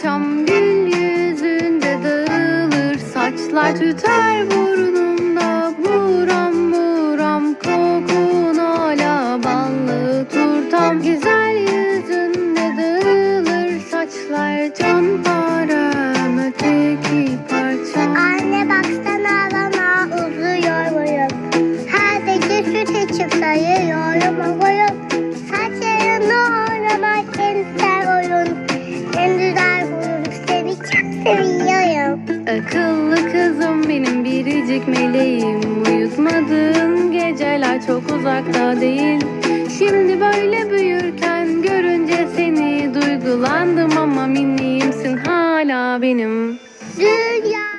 Paçam gül yüzünde dağılır Saçlar tüter burnumda. Buram buram kokun hala ballı. Turtam Güzel yüzünde dağılır Saçlar çanta seviyorum. Akıllı kızım benim biricik meleğim. Uyutmadığın geceler çok uzakta değil. Şimdi böyle büyürken görünce seni duygulandım ama minniğimsin hala benim. Dünya.